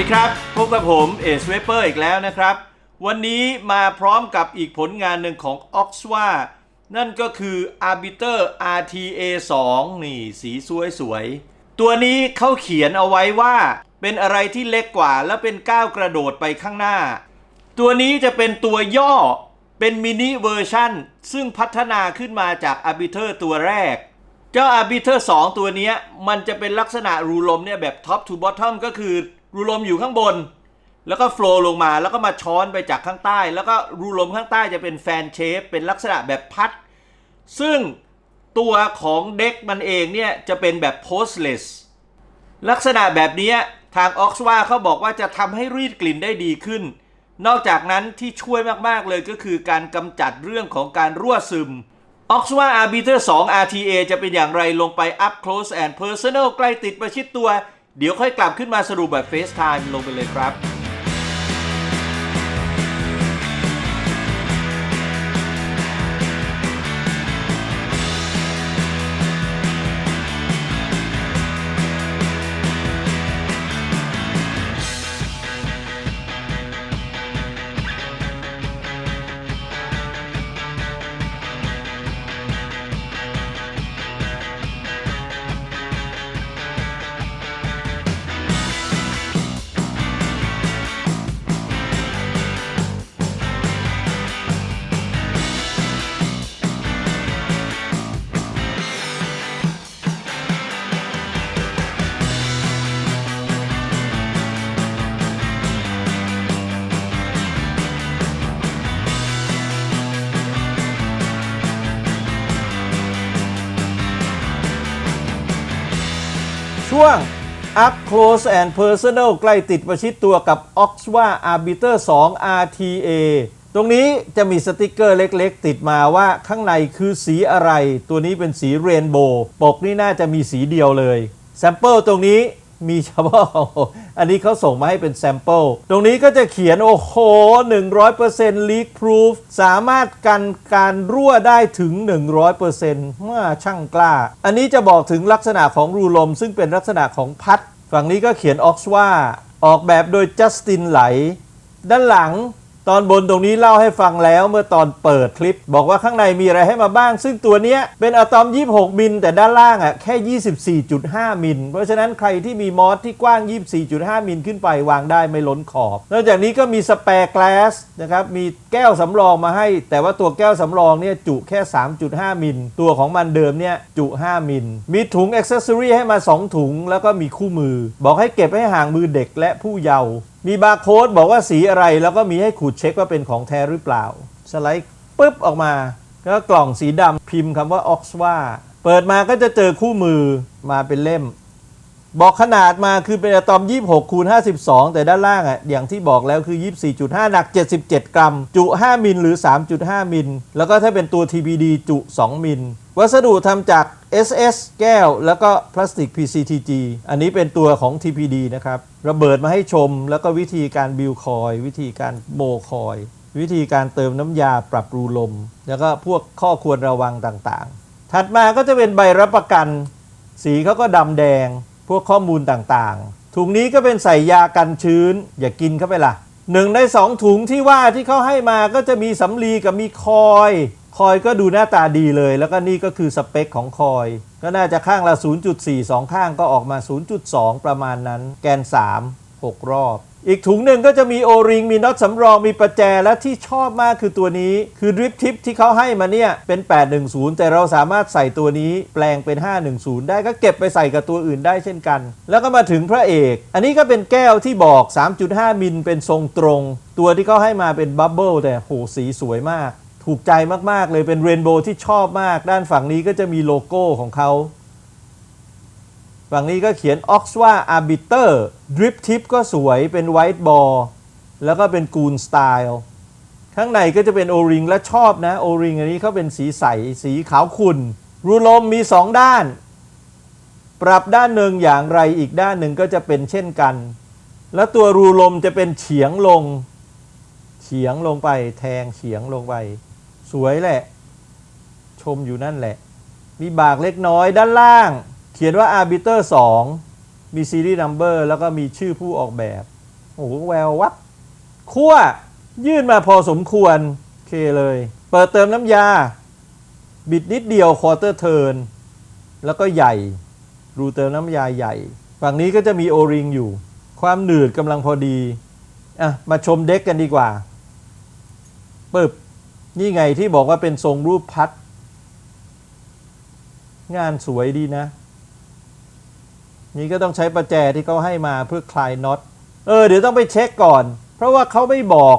วัสดีครับ พบกับผมเอสเวเปอร์อีกแล้วนะครับ วันนี้มาพร้อมกับอีกผลงานหนึ่งของ o x w a นั่นก็คือ Arbiter RTA 2 นี่สีสวยสวยๆตัวนี้เขาเขียนเอาไว้ว่า เป็นอะไรที่เล็กกว่าและเป็นก้าวกระโดดไปข้างหน้า ตัวนี้จะเป็นตัวย่อเป็นมินิเวอร์ชั่น ซึ่งพัฒนาขึ้นมาจาก Arbiter ตัวแรกเจ้า Arbiter 2 ตัวนี้มันจะเป็นลักษณะรูลมเนี่ยแบบ top to bottom ก็คือ รูลมอยู่ข้างบน แล้วก็โฟล์ลงมาแล้วก็มาช้อนไปจากข้างใต้ แล้วก็รูลมข้างใต้จะเป็นแฟนเชฟเป็นลักษณะแบบพัด ซึ่งตัวของเด็กมันเองเนี่ยจะเป็นแบบ postless ลักษณะแบบนี้ทางออกซ์ว่าเขาบอกว่าจะทำให้รีดกลิ่นได้ดีขึ้น นอกจากนั้นที่ช่วยมากๆเลยก็คือการกำจัดเรื่องของการรั่วซึม o x w a Arbiter 2 RTA จะเป็นอย่างไรลงไป up close and personal ใกล้ติดประชิดตัว เดี๋ยวค่อยกลับขึ้นมาสรุปแบบ FaceTime ลงไปเลยครับ ช่วง Up Close and Personal ใกล้ติดประชิดตัวกับ o x w a Arbiter 2 RTA ตรงนี้จะมีสติกเกอร์เล็กๆ ติดมาว่าข้างในคือสีอะไร ตัวนี้เป็นสีเรนโบว์ปกนี่น่าจะมีสีเดียวเลยแซมเปิลตรงนี้ มีเฉพาะอันนี้เขาส่งมาให้เป็นแซมเปิลตรงนี้ก็จะเขียนโอ้โห 100% leak proof สามารถกันการรั่วได้ถึง 100%เมื่อช่างกล้า อันนี้จะบอกถึงลักษณะของรูลม ซึ่งเป็นลักษณะของพัด ฝั่งนี้ก็เขียนออกว่า ออกแบบโดยจัสตินไหล ด้านหลัง ตอนบนตรงนี้เล่าให้ฟังแล้วเมื่อตอนเปิดคลิป บอกว่าข้างในมีอะไรให้มาบ้าง ซึ่งตัวเนี้ยเป็นอะตอม 26 มิล แต่ด้านล่างอะแค่ 24.5 มิล เพราะฉะนั้นใครที่มีมอสที่กว้าง 24.5 มิลขึ้นไปวางได้ไม่ล้นขอบ นอกจากนี้ก็มีสเปร์กลาสนะครับ มีแก้วสำรองมาให้ แต่ว่าตัวแก้วสำรองเนี่ยจุแค่ 3.5 มิล ตัวของมันเดิมเนี่ยจุ 5 มิล มีถุงอ็อกเซสซอรี่ให้มา 2 ถุง แล้วก็มีคู่มือ บอกให้เก็บให้ห่างมือเด็กและผู้เยาว์ มีบาร์โค้ดบอกว่าสีอะไร แล้วก็มีให้ขูดเช็คว่าเป็นของแท้หรือเปล่า สไลด์ปุ๊บออกมา ก็กล่องสีดำพิมพ์คำว่าออกซ์ว่าเปิดมาก็จะเจอคู่มือมาเป็นเล่ม บอกขนาดมาคือเป็นอะตอม 26 คูณ 52 แต่ด้านล่างอะอย่างที่บอกแล้วคือ 24.5 หนัก 77 กรัม จุ 5 มิลหรือ 3.5 มิล แล้วก็ถ้าเป็นตัว TPD จุ 2 มิล วัสดุทำจาก SS แก้ว แล้วก็พลาสติก PCTG อันนี้เป็นตัวของ TPD นะครับ ระเบิดมาให้ชมแล้วก็วิธีการบิลคอย วิธีการโมคอย วิธีการเติมน้ำยาปรับรูลม แล้วก็พวกข้อควรระวังต่างๆ ถัดมาก็จะเป็นใบรับประกัน สีเขาก็ดำแดง พวกข้อมูลต่างๆ ถุงนี้ก็เป็นใส่ยากันชื้น อย่ากินเข้าไปล่ะหนึ่งในสองถุงที่ว่าที่เขาให้มาก็จะมีสำลีกับมีคอย คอยก็ดูหน้าตาดีเลย แล้วก็นี่ก็คือสเปคของคอย ก็น่าจะข้างละ 0.4สองข้างก็ออกมา 0.2 ประมาณนั้น แกน 3 6 รอบ อีกถุงหนึ่งก็จะมีโอริงมีน็อตสำรองมีประแจและที่ชอบมากคือตัวนี้ คือดริฟทิปที่เขาให้มาเนี่ย เป็น 810 แต่เราสามารถใส่ตัวนี้แปลงเป็น 510 ได้ก็เก็บไปใส่กับตัวอื่นได้เช่นกัน แล้วก็มาถึงพระเอก อันนี้ก็เป็นแก้วที่บอก 3.5 มิลเป็นทรงตรง ตัวที่เขาให้มาเป็นบับเบิลแต่โหสีสวยมาก ถูกใจมาก ๆ เลยเป็นเรนโบว์ที่ชอบมาก ด้านฝั่งนี้ก็จะมีโลโก้ของเขา ฝั่งนี้ก็เขียน o x w a Arbiter Drip Tip ก็สวยเป็น White Ball แล้วก็เป็น Goon Style ข้างในก็จะเป็น O-ring และชอบนะ O-ring อันนี้เขาเป็นสีใส สีขาวขุ่นรูลมมี 2 ด้าน ปรับด้านหนึ่งอย่างไรอีกด้านหนึ่งก็จะเป็นเช่นกัน แล้วตัวรูลมจะเป็นเฉียงลง เฉียงลงไปแทงเฉียงลงไป สวยแหละ ชมอยู่นั่นแหละ มีบากเล็กน้อยด้านล่าง เขียนว่า Arbiter 2 มีซีรีส์นัมเบอร์แล้วก็มีชื่อผู้ออกแบบ โอ้โห แวววับคั่วยื่นมาพอสมควรโอเคเลย เปิดเติมน้ำยา บิดนิดเดียวควอเตอร์เทิร์นแล้วก็ใหญ่ รูเติมน้ำยาใหญ่ ฝั่งนี้ก็จะมีโอริงอยู่ ความหนืดกำลังพอดี อะ มาชมเด็กกันดีกว่า ปึ๊บ นี่ไงที่บอกว่าเป็นทรงรูปพัด งานสวยดีนะ นี่ก็ต้องใช้ประแจที่เขาให้มาเพื่อคลายน็อต เออ เดี๋ยวต้องไปเช็คก่อน เพราะว่าเขาไม่บอก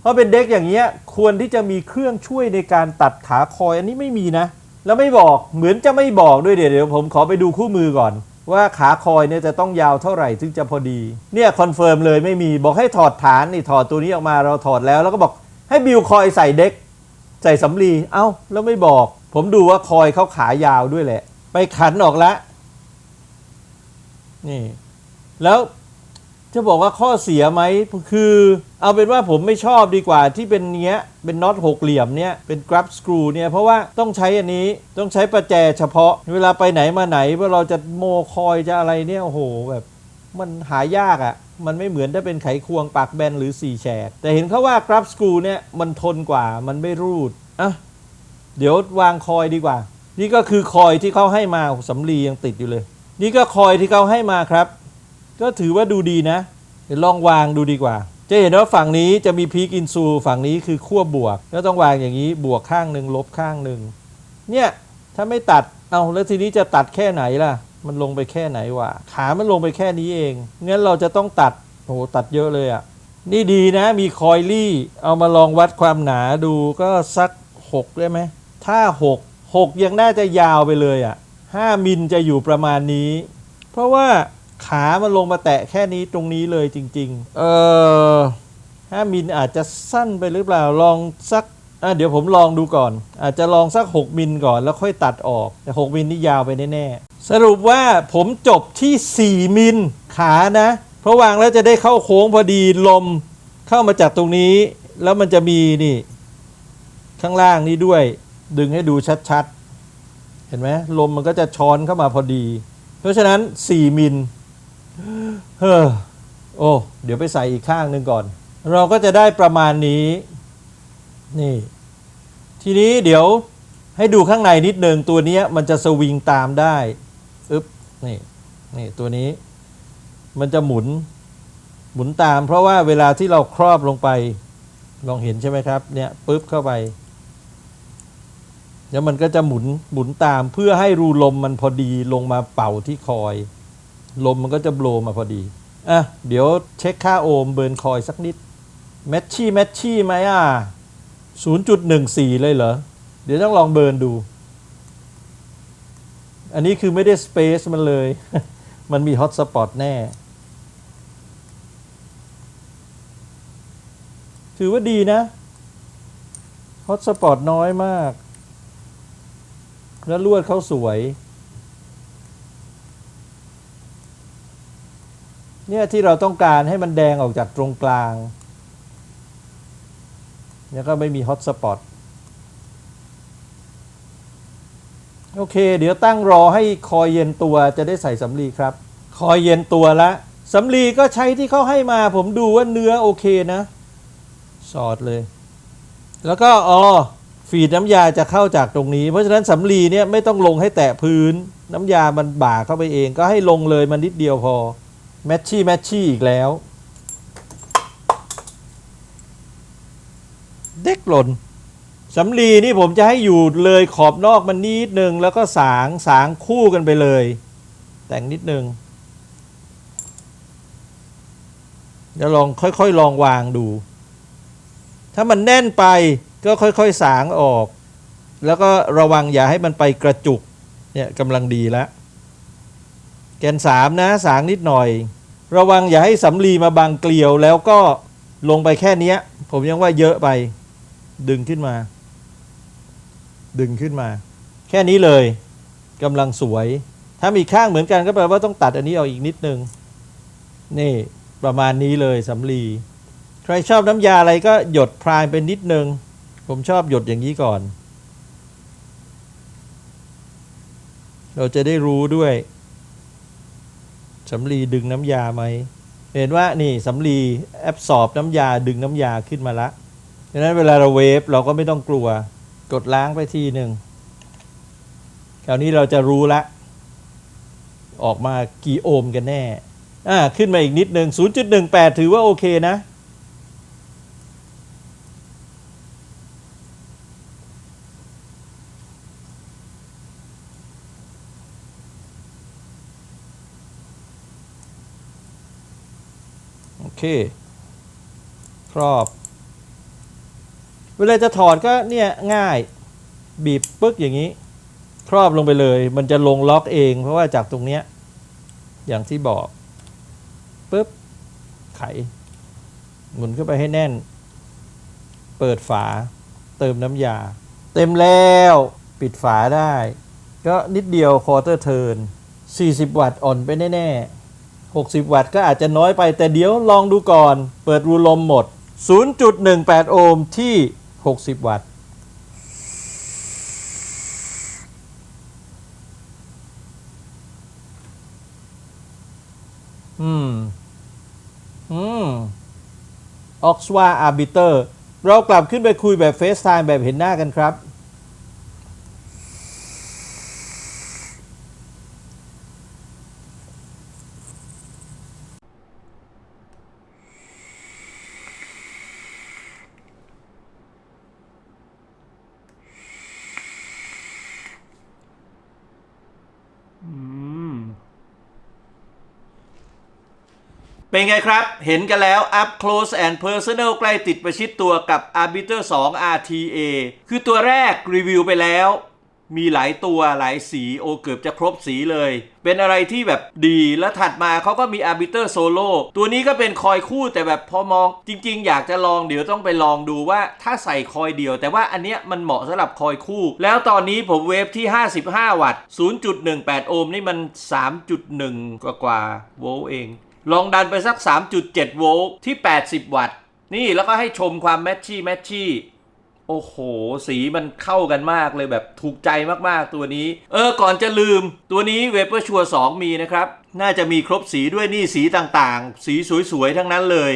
เพราะเป็นเด็กอย่างเงี้ย ควรที่จะมีเครื่องช่วยในการตัดขาคอยอันนี้ไม่มีนะ แล้วไม่บอก เหมือนจะไม่บอกด้วยเดี๋ยวเดี๋ยวผมขอไปดูคู่มือก่อน ว่าขาคอยเนี่ยจะต้องยาวเท่าไหร่ถึงจะพอดี เนี่ยคอนเฟิร์มเลยไม่มี บอกให้ถอดฐานนี่ถอดตัวนี้ออกมาเราถอดแล้ว แล้วก็บอกให้บิวคอยใส่เด็ก ใส่สำลีเอ้าแล้วไม่บอก ผมดูว่าคอยเขาขายาวด้วยแหละ ไปขันออกแล้วนี่ แล้วจะบอกว่าข้อเสียไหมคือ เอาเป็นว่าผมไม่ชอบดีกว่าที่เป็นเนี้ย เป็นน็อตหกเหลี่ยมเนี้ยเป็นกรับสกรูเนี่ยเพราะว่าต้องใช้อันนี้ต้องใช้ประแจเฉพาะ เวลาไปไหนมาไหนว่าเราจะโมคอยจะอะไรเนี่ยโอ้โหแบบ มันหายากอะ่ะ มันไม่เหมือนถ้าเป็นไขควงปากแบนหรือสี่แฉก แต่เห็นเขาว่ากรับสกรูเนี่ยมันทนกว่ามันไม่รูดอะเดี๋ยววางคอยดีกว่า นี่ก็คือคอยที่เขาให้มาสำลียังติดอยู่เลย นี่ก็คอยที่เขาให้มาครับ ก็ถือว่าดูดีนะเดี๋ยวลองวางดูดีกว่า จะเห็นว่าฝั่งนี้จะมีพีกอินซูฝั่งนี้คือขั้วบวก ก็ต้องวางอย่างนี้บวกข้างหนึ่งลบข้างหนึ่งเนี่ยถ้าไม่ตัดเอาแล้วทีนี้จะตัดแค่ไหนล่ะ มันลงไปแค่ไหนวะขา มันลงไปแค่นี้เอง งั้นเราจะต้องตัดโอ้โหตัดเยอะเลยอะ่ะ นี่ดีนะ มีคอยลี่เอามาลองวัดความหนาดูก็สัก 6 ได้ไหม ถ้า 6 6 ยังน่าจะยาวไปเลยอะ่ะ 5 มิลจะอยู่ประมาณนี้ เพราะว่าขา มันลงมาแตะแค่นี้ตรงนี้เลยจริง ๆ เออ5มิลอาจจะสั้นไปหรือเปล่า ลองสัก อะเดี๋ยวผมลองดูก่อน อาจจะลองสัก 6 มิลก่อนแล้วค่อยตัดออก แต่ 6 มิลนี่ยาวไปแน่ๆ สรุปว่าผมจบที่ 4 มิลขานะ เพราะวางแล้วจะได้เข้าโค้งพอดีลมเข้ามาจากตรงนี้ แล้วมันจะมีนี่ ข้างล่างนี้ด้วย ดึงให้ดูชัดๆ เห็นไหมลมมันก็จะช้อนเข้ามาพอดี เพราะฉะนั้น 4 มิลเฮ้อโอ้เดี๋ยวไปใส่อีกข้างหนึ่งก่อน เราก็จะได้ประมาณนี้ นี่ ทีนี้เดี๋ยวให้ดูข้างในนิดนึงตัวนี้มันจะสวิงตามได้อึ๊บนี่นี่ตัวนี้ มันจะหมุนหมุนตาม เพราะว่าเวลาที่เราครอบลงไป ลองเห็นใช่ไหมครับ เนี่ยปึ๊บเข้าไปแล้วมันก็จะหมุนหมุนตามเพื่อให้รูลมมันพอดีลงมาเป่าที่คอย ลมมันก็จะโบลมาพอดีอะเดี๋ยวเช็คค่าโอห์มเบิร์นคอยสักนิดแมทชี่แมทชี่ไหมอะ 0.14 เลยเหรอ เดี๋ยวต้องลองเบิร์นดู อันนี้คือไม่ได้สเปซมันเลย มันมีฮอตสปอตแน่ ถือว่าดีนะฮอตสปอตน้อยมาก แล้วลวดเขาสวย เนี่ยที่เราต้องการให้มันแดงออกจากตรงกลาง แล้วก็ไม่มีฮอตสปอตโอเค เดี๋ยวตั้งรอให้คอยเย็นตัวจะได้ใส่สำลีครับ คอยเย็นตัวละสำลีก็ใช้ที่เขาให้มาผมดูว่าเนื้อโอเคนะ สอดเลย แล้วก็อ๋อฟีดน้ำยาจะเข้าจากตรงนี้ เพราะฉะนั้นสำลีเนี่ยไม่ต้องลงให้แตะพื้น น้ำยามันบ่าเข้าไปเอง ก็ให้ลงเลยมันนิดเดียวพอแมทชี่แมทชี่อีกแล้ว เด็กหล่นสำลีนี่ผมจะให้อยู่เลยขอบนอกมันนิดนึง แล้วก็สางสางคู่กันไปเลย แต่งนิดนึงเดี๋ยวลองค่อยๆ ลองวางดู ถ้ามันแน่นไปก็ค่อยๆ สางออก แล้วก็ระวังอย่าให้มันไปกระจุก เนี่ยกำลังดีแล้วแกนสามนะสางนิดหน่อย ระวังอย่าให้สำลีมาบังเกลียวแล้วก็ลงไปแค่นี้ผมยังว่าเยอะไป ดึงขึ้นมา ดึงขึ้นมา แค่นี้เลยกำลังสวย ถ้ามีข้างเหมือนกันก็แปลว่าต้องตัดอันนี้ออกอีกนิดนึง นี่ประมาณนี้เลยสำลี ใครชอบน้ำยาอะไรก็หยดพรายไปนิดนึง ผมชอบหยดอย่างนี้ก่อน เราจะได้รู้ด้วยสำลีดึงน้ำยาไหม เห็นว่านี่สำลีแอบสอบน้ำยาดึงน้ำยาขึ้นมาละ ดังนั้นเวลาเราเวฟเราก็ไม่ต้องกลัว กดล้างไปทีหนึ่งคราวนี้เราจะรู้ละ ออกมากี่โอห์มกันแน่ อ่า ขึ้นมาอีกนิดหนึ่ง0.18 ถือว่าโอเคนะ โอเค ครอบ เวลาจะถอดก็เนี่ยง่ายบีบปึ๊กอย่างนี้ ครอบลงไปเลย มันจะลงล็อกเอง เพราะว่าจากตรงเนี้ยอย่างที่บอกปึ๊บไข หมุนเข้าไปให้แน่น เปิดฝา เติมน้ำยา เต็มแล้วปิดฝาได้ ก็นิดเดียวคอเตอร์เทิร์น40 วัตต์อ่อนไปแน่ๆ60 วัตต์ก็อาจจะน้อยไปแต่เดี๋ยวลองดูก่อน เปิดรูลมหมด 0.18 โอห์มที่ 60 วัตต์ อืม อืมออกซวาอาร์บิเตอร์ เรากลับขึ้นไปคุยแบบเฟซไทม์แบบเห็นหน้ากันครับ เป็นไงครับ เห็นกันแล้ว Up Close and Personal ใกล้ติดประชิดตัวกับ Arbiter 2 RTA คือตัวแรกรีวิวไปแล้ว มีหลายตัวหลายสีโอเกือบจะครบสีเลย เป็นอะไรที่แบบดีแล้วถัดมาเขาก็มี Arbiter Solo ตัวนี้ก็เป็นคอยคู่แต่แบบพอมองจริง ๆ อยากจะลองเดี๋ยวต้องไปลองดูว่าถ้าใส่คอยเดียว แต่ว่าอันเนี้ยมันเหมาะสำหรับคอยคู่ แล้วตอนนี้ผมเวฟที่ 55 วัตต์ 0.18 โอห์มนี่มัน 3.1 กว่ากว่าโวลต์เอง ลองดันไปสัก 3.7 โวลต์ที่ 80 วัตต์ นี่แล้วก็ให้ชมความแมทชี่แมทชี่โอ้โห สีมันเข้ากันมากเลยแบบถูกใจมากๆตัวนี้ เออ ก่อนจะลืม ตัวนี้เวเปอร์ชัว2มีนะครับ น่าจะมีครบสีด้วยนี่สีต่างๆ สีสวยๆ ทั้งนั้นเลย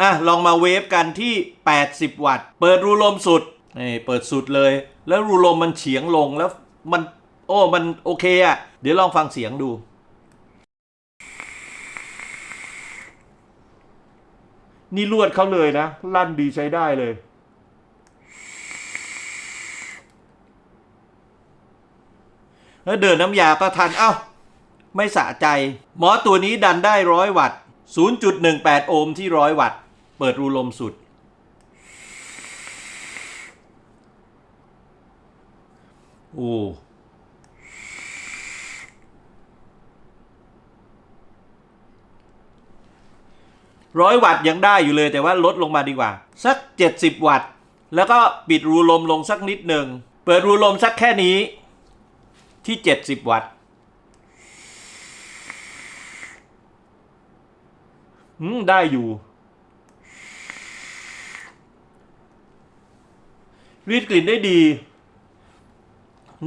อะ ลองมาเวฟกันที่ 80 วัตต์ เปิดรูลมสุดนี่เปิดสุดเลย แล้วรูลมมันเฉียงลงแล้วมัน โอ้ มันโอเคอะ่ะ เดี๋ยวลองฟังเสียงดู นี่ลวดเขาเลยนะ ลั่นดีใช้ได้เลย แล้วเดินน้ำยาก็ทัน เอ้า ไม่สะใจ หมอตัวนี้ดันได้ร้อยวัตต์0.18 โอห์มที่ร้อยวัตต์ เปิดรูลมสุด โอ้ ร้อยวัตต์ยังได้อยู่เลย แต่ว่าลดลงมาดีกว่า สัก 70 วัตต์ แล้วก็ปิดรูลมลงสักนิดหนึ่ง เปิดรูลมสักแค่นี้ที่ 70 วัตต์ืมได้อยู่รีดกลิ่นได้ดี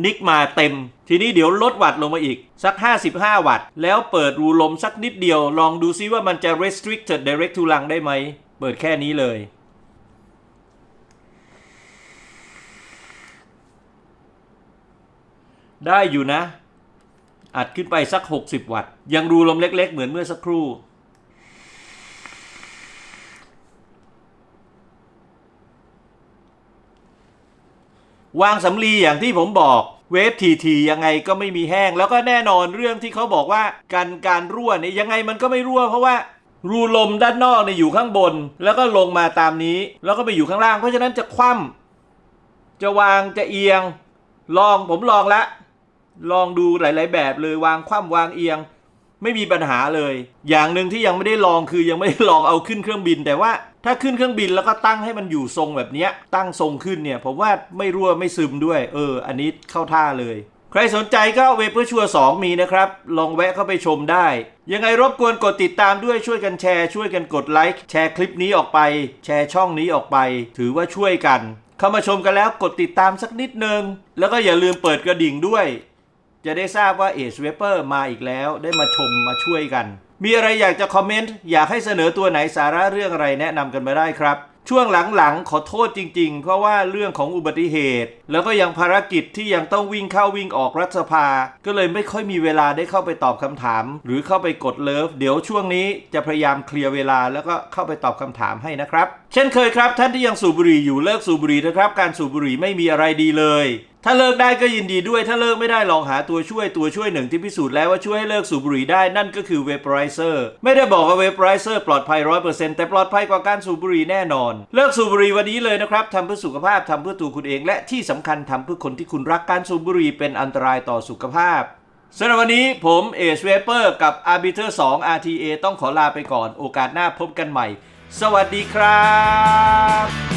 นิกมาเต็ม ทีนี้เดี๋ยวลดวัตต์ลงมาอีก สัก 55 วัตต์ แล้วเปิดรูลมสักนิดเดียว ลองดูซิว่ามันจะ restricted direct to ลังได้ไหม เปิดแค่นี้เลยได้อยู่นะ อัดขึ้นไปสัก 60 วัตต์ ยังรูลมเล็กๆ เหมือนเมื่อสักครู่ วางสำลีอย่างที่ผมบอกเวฟทีทียังไงก็ไม่มีแห้ง แล้วก็แน่นอนเรื่องที่เขาบอกว่าการการรั่วเนี่ยยังไงมันก็ไม่รั่ว เพราะว่ารูลมด้านนอกเนี่ยอยู่ข้างบน แล้วก็ลงมาตามนี้ แล้วก็ไปอยู่ข้างล่าง เพราะฉะนั้นจะคว่ำจะวางจะเอียง ลองผมลองแล้วลองดูหลาย ๆ แบบเลยวางคว่ำวางเอียง ไม่มีปัญหาเลย อย่างหนึ่งที่ยังไม่ได้ลองคือยังไม่ได้ลองเอาขึ้นเครื่องบิน แต่ว่าถ้าขึ้นเครื่องบินแล้วก็ตั้งให้มันอยู่ทรงแบบนี้ตั้งทรงขึ้นเนี่ยผมว่าไม่รั่วไม่ซึมด้วย เออ อันนี้เข้าท่าเลย ใครสนใจก็เวเปอร์ชัวสองมีนะครับ ลองแวะเข้าไปชมได้ ยังไงรบกวนกดติดตามด้วยช่วยกันแชร์ ช่วยกันกดไลค์แชร์คลิปนี้ออกไป แชร์ช่องนี้ออกไป ถือว่าช่วยกัน เข้ามาชมกันแล้วกดติดตามสักนิดนึงแล้วก็อย่าลืมเปิดกระดิ่งด้วย จะได้ทราบว่าเอชเวเปอร์มาอีกแล้วได้มาชมมาช่วยกัน มีอะไรอยากจะคอมเมนต์ อยากให้เสนอตัวไหนสาระเรื่องอะไรแนะนำกันมาได้ครับ ช่วงหลังๆ ขอโทษจริงๆ เพราะว่าเรื่องของอุบัติเหตุ แล้วก็ยังภารกิจที่ยังต้องวิ่งเข้าวิ่งออกรัฐสภา ก็เลยไม่ค่อยมีเวลาได้เข้าไปตอบคำถาม หรือเข้าไปกดเลิฟ เดี๋ยวช่วงนี้จะพยายามเคลียร์เวลาแล้วก็เข้าไปตอบคำถามให้นะครับ เช่นเคยครับ ท่านที่ยังสูบบุหรี่อยู่เลิกสูบบุหรี่นะครับ การสูบบุหรี่ไม่มีอะไรดีเลย ถ้าเลิกได้ก็ยินดีด้วย ถ้าเลิกไม่ได้ลองหาตัวช่วยตัวช่วยหนึ่งที่พิสูจน์แล้วว่าช่วยให้เลิกสูบบุหรี่ได้นั่นก็คือเวป r i เซอร์ไม่ได้บอกว่าเวป r i เซอร์ปลอดภัย100%แต่ปลอดภัยกว่าการสูบบุหรี่แน่นอน เลิกสูบบุหรี่วันนี้เลยนะครับทำเพื่อสุขภาพทำเพื่อตัวคุณเอง และที่สำคัญทำเพื่อคนที่คุณรักการสูบบุหรี่เป็นอันตรายต่อสุขภาพสำหรับวันนี้ผมเอชเวเปอร์กับ Arbiter 2 RTA ต้องขอลาไปก่อน โอกาสหน้าพบกันใหม่ สวัสดีครับ